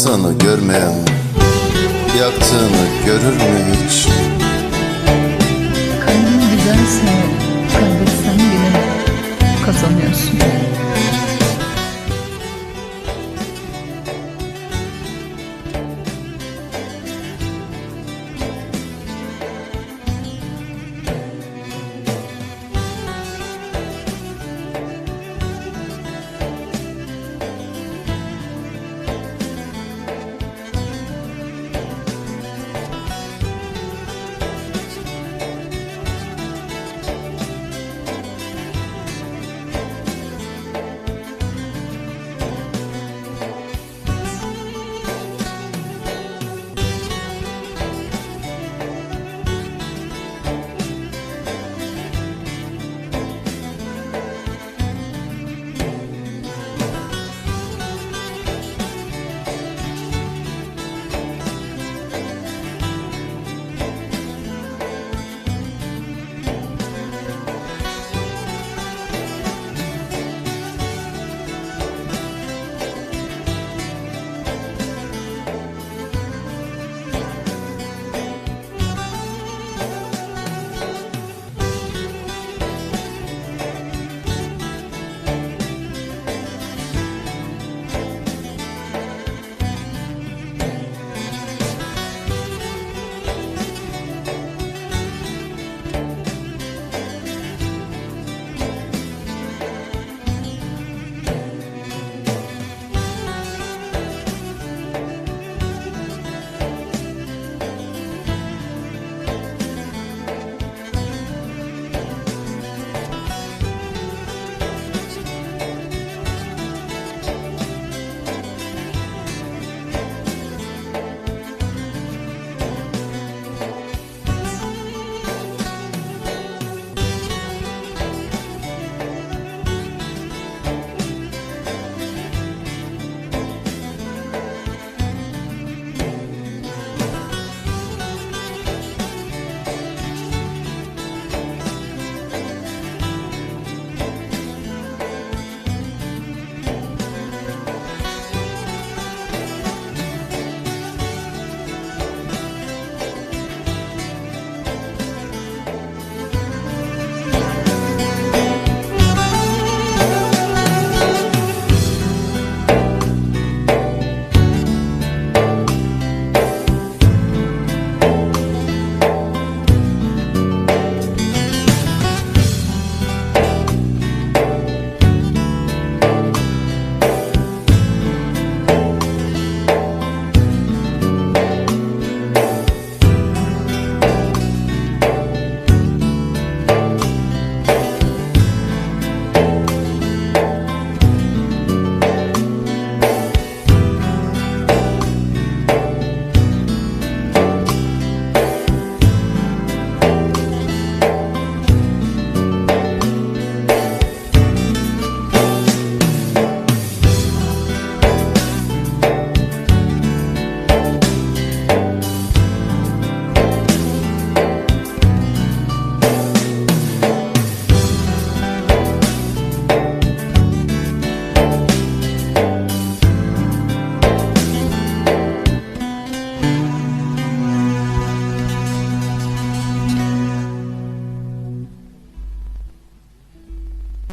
Yaktığını görmeyen Yaktığını görür mü hiç? Kalbin güzelse kaybetsen bile kazanıyorsun.